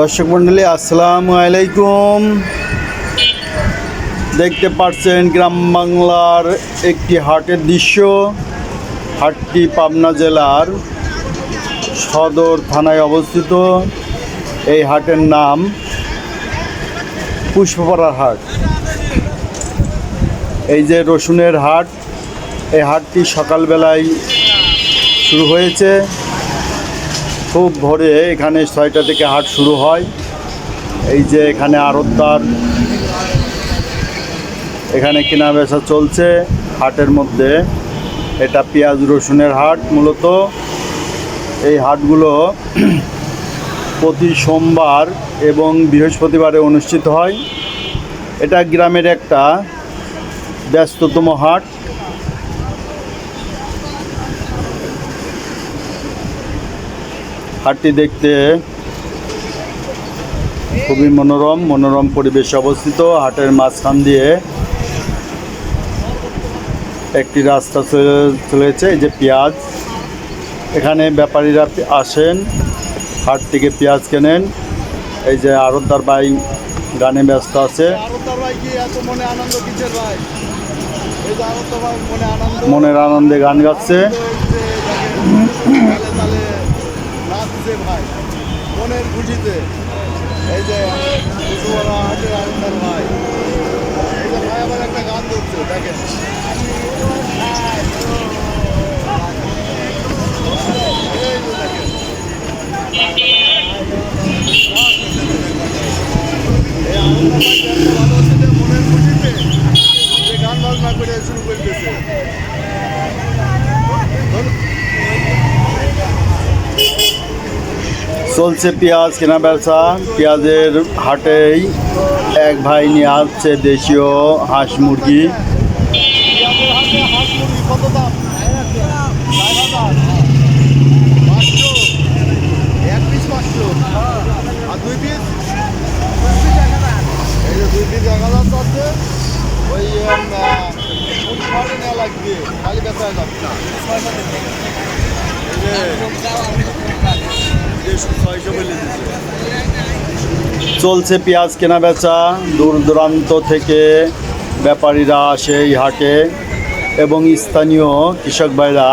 দর্শক মণ্ডলী, আসসালামু আলাইকুম। দেখতে পাচ্ছেন গ্রাম বাংলার একটি হাটের দৃশ্য। হাটটি পাবনা জেলার সদর থানায় অবস্থিত। এই হাটের নাম পুষ্পপাড়ার হাট। এই যে রসুনের হাট, এই হাটটি সকালবেলায় শুরু হয়েছে। খুব ভোরে এখানে ছয়টা থেকে হাট শুরু হয়। এই যে এখানে আড়তদার। এখানে কেনা বেচা চলছে হাটের মধ্যে। এটা পেঁয়াজ রসুনের হাট মূলত। এই হাটগুলো প্রতি সোমবার এবং বৃহস্পতিবারে অনুষ্ঠিত হয়। এটা গ্রামের একটা ব্যস্ততম হাট। হাটটি দেখতে খুবই মনোরম মনোরম পরিবেশে অবস্থিত। হাটের মাঝখান দিয়ে একটি রাস্তা চলে- চলেছে এই যে পেঁয়াজ। এখানে ব্যাপারীরা আসেন হাট থেকে পেঁয়াজ কেনেন। এই যে আরতদার ভাই গানে ব্যস্ত আছে। মনে মনে মনের আনন্দে গান গাচ্ছে। নাচছে ভাই, মনের খুশিতে। এই যে কুসুমারা হাটের আরতার ভাই। এই যে ভাই আবার একটা গান ধরছে, দেখেন। মনের খুশিতে। গান বাজনা করে শুরু করে দিয়েছে। চলছে পেঁয়াজ কেনা বেচা। পেঁয়াজের হাটেই এক ভাই নিয়ে আসছে দেশীয় হাঁস মুরগি। লাগবে খালি যাবে না এই যে দেড়শো ছয়শো বলে দিচ্ছে চলছে পেঁয়াজ কেনা বেচা, দূর দূরান্ত থেকে ব্যাপারীরা আসে এই হাটে এবং স্থানীয় কৃষক ভাইরা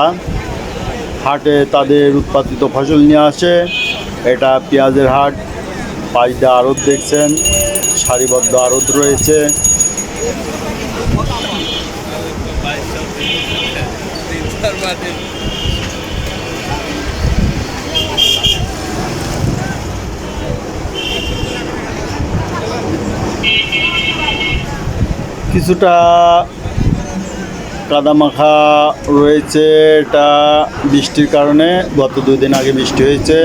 হাটে তাদের উৎপাদিত ফসল নিয়ে আসে। এটা পেঁয়াজের হাট পাইদা আড়ত দেখছেন, সারিবদ্ধ আড়ত রয়েছে। কিছুটা কাদামাখা রয়েছে, এটা বৃষ্টির কারণে, গত দুই দিন আগে বৃষ্টি হয়েছে।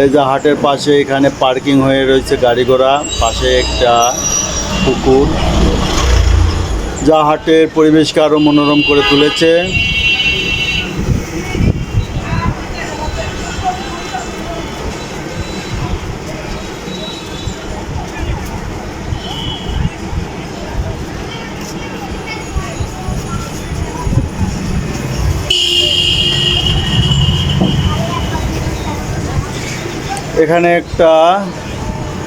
এই যে হাটের পাশে এখানে পার্কিং হয়ে রয়েছে গাড়ি ঘোড়া, পাশে একটা পুকুর। যা হাটের পরিবেশকে আরও মনোরম করে তুলেছে। এখানে একটা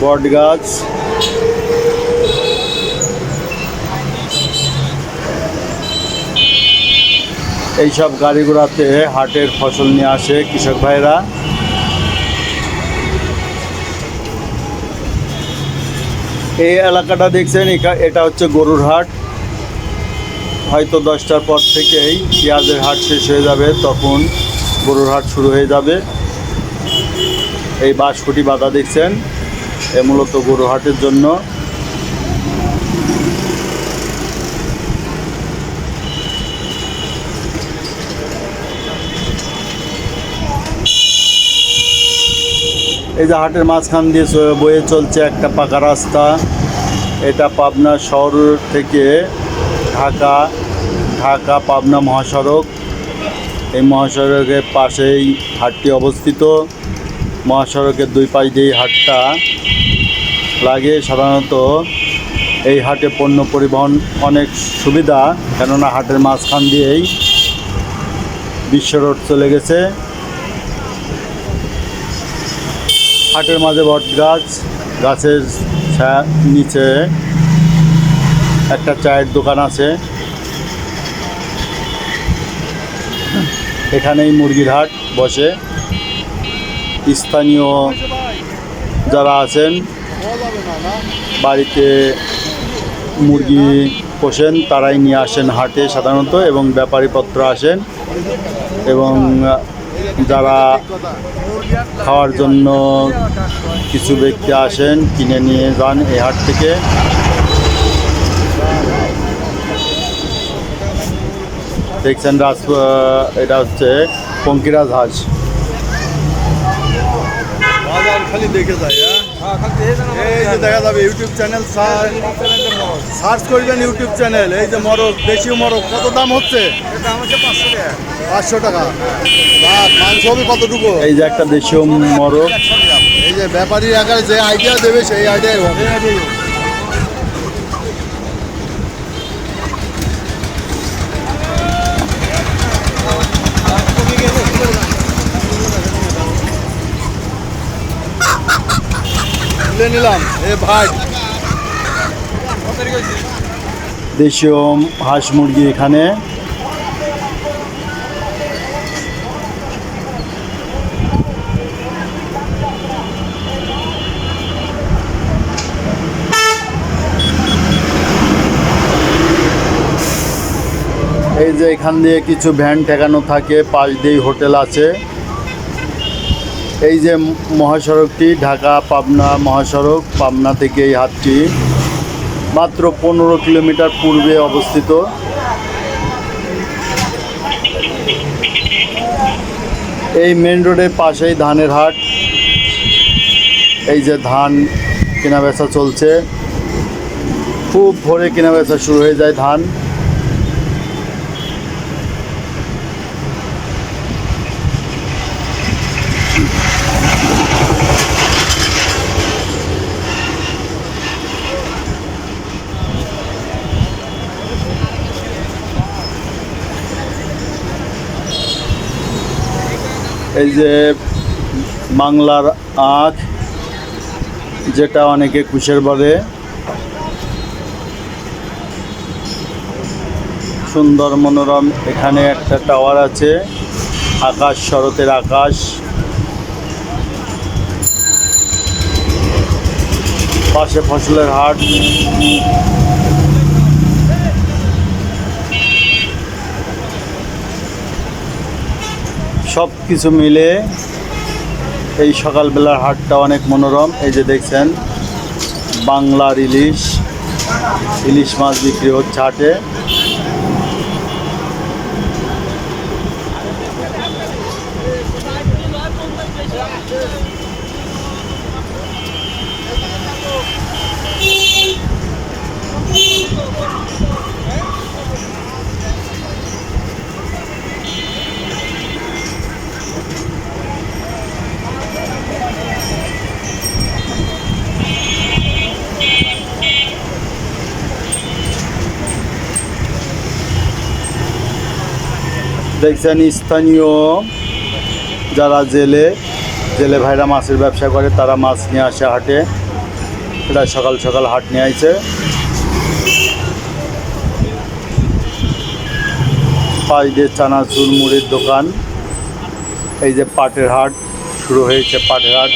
বট গাছ। এইসব গাড়ি ঘোড়াতে হাটের ফসল নিয়ে আসে কৃষক ভাইরা। এই এলাকাটা দেখছেন এটা হচ্ছে গরুর হাট। হয়তো দশটার পর থেকেই পেঁয়াজের হাট শেষ হয়ে যাবে, তখন গরুর হাট শুরু হয়ে যাবে। এই বাঁশকুটি বাধা দেখছেন, এ মূলত গরু হাটের জন্য। এই যে হাটের মাঝখান দিয়ে বয়ে চলছে একটা পাকা রাস্তা। এটা পাবনা শহর থেকে ঢাকা ঢাকা পাবনা মহাসড়ক। এই মহাসড়কের পাশেই হাটটি অবস্থিত। মহাসড়কের দুই পাশ দিয়ে হাটটা লাগে। সাধারণত এই হাটে পণ্য পরিবহন অনেক সুবিধা, কেননা হাটের মাঝখান দিয়েই বিশ্ব রোড চলে গেছে। হাটের মাঝে বট গাছ, গাছের নিচে একটা চায়ের দোকান আছে। এখানেই মুরগির হাট বসে। স্থানীয় যারা আছেন, বাড়িতে মুরগি পোষেন, তারাই নিয়ে আসেন হাটে সাধারণত এবং ব্যাপারীপত্র আসেন এবং যারা খাওয়ার জন্য কিছু ব্যক্তি আসেন, কিনে নিয়ে যান এই হাট থেকে। দেখছেন রাজ এটা হচ্ছে পঙ্কিরাজ হাঁস। খালি দেখে যায় হ্যাঁ? এই যে দেখা যাবে ইউটিউব চ্যানেল সার্চ করবেন ইউটিউব চ্যানেল এই যে মরক দেশি মরক কত দাম হচ্ছে? পাঁচশো টাকা। মাংস হবে কতটুকু? এই যে একটা দেশীয় মরক। এই যে ব্যাপারী আকারে যে আইডিয়া দেবে সেই আইডিয়াই হবে। তুলে নিলাম। এ ভাই। দেশীয় হাঁস মুরগি এখানে। এই যে এখান দিয়ে কিছু ভ্যান ঠেকানো থাকে, পাশ দিয়েই হোটেল আছে। এই যে মহাসড়কটি, ঢাকা, পাবনা মহাসড়ক, পাবনা থেকে এই হাটটি মাত্র পনেরো কিলোমিটার পূর্বে অবস্থিত। এই মেন রোডের পাশেই ধানের হাট। এই যে ধান কেনা বেচা চলছে। খুব ভোরে কেনা বেচা শুরু হয়ে যায় ধান। এই যে বাংলার আখ, যেটা অনেকে কুশের বলে। সুন্দর মনোরম এখানে একটা টাওয়ার আছে, আকাশ, শরতের আকাশ। পাশে ফসলের হাট। সব কিছু মিলে এই সকালবেলার হাটটা অনেক মনোরম। এই যে দেখছেন বাংলার ইলিশ ইলিশ মাছ বিক্রি হচ্ছে হাটে। দেখছেন স্থানীয় যারা জেলে জেলে ভাইরা মাছের ব্যবসা করে, তারা মাছ নিয়ে আসে হাটে। এটা সকাল সকাল হাট নিয়ে আইছে। পাঁচ দিয়ে চানাচুর মুড়ির দোকান। এই যে পাটের হাট, শুরু হয়েছে পাটের হাট।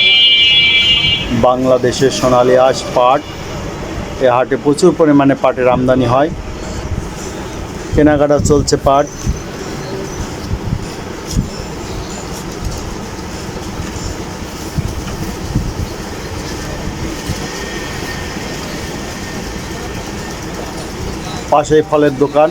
বাংলাদেশের সোনালি আঁশ পাট। এ হাটে প্রচুর পরিমাণে পাটের আমদানি হয়। কেনাকাটা চলছে পাট। পাশেই ফলের দোকান।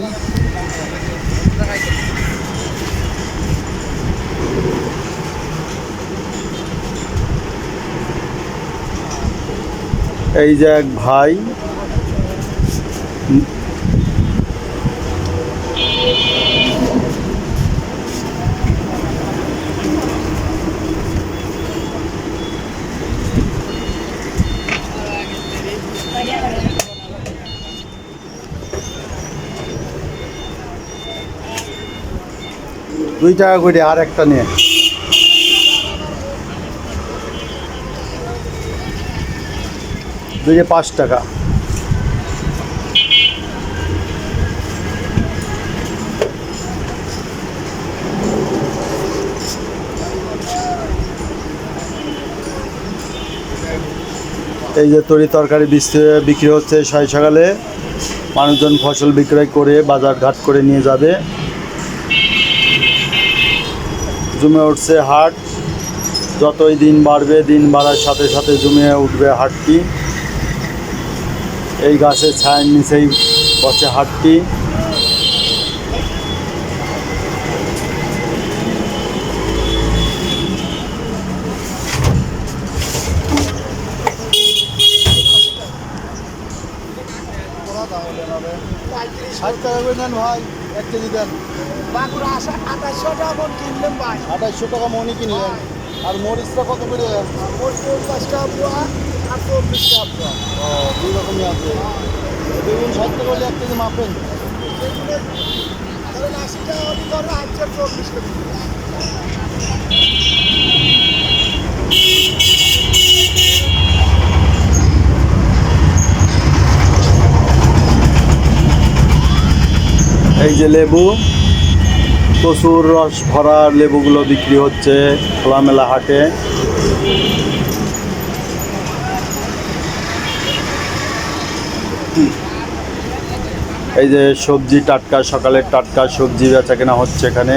এই যে এক ভাই দুই টাকা করে আর একটা নে দুইটা পাঁচ টাকা। এই যে তরি তরকারি বিক্রি হচ্ছে ছয় সকালে। মানুষজন ফসল বিক্রয় করে বাজার ঘাট করে নিয়ে যাবে। জমে উঠছে হাট। যতই দিন বাড়বে, দিন বাড়ার সাথে সাথে জমে উঠবে হাটটি। এই গাছের ছায়ের নিচেই বসে হাটটি। ষাট টাকা করে নেন ভাই এক কেজি দেন। বাঁকুড়া আসা আঠাশশো টাকা মন কিনলাম ভাই। আঠাইশশো টাকা মনি কিনলেন। আর মরিচটা কত করে? ওর পঞ্চাশ টাকা পোয়া আর চল্লিশ টাকা পোয়া। ও দুই রকমই আছে। বেগুন ষাট টাকা হলে এক কেজি মাপেন। আশি টাকা হলে ধরো চল্লিশ টাকা এই যে লেবু, প্রচুর রস ভরা লেবুগুলো বিক্রি হচ্ছে খোলামেলা হাটে। এই যে সবজি টাটকা, সকালের টাটকা সবজি বেচা কেনা হচ্ছে এখানে।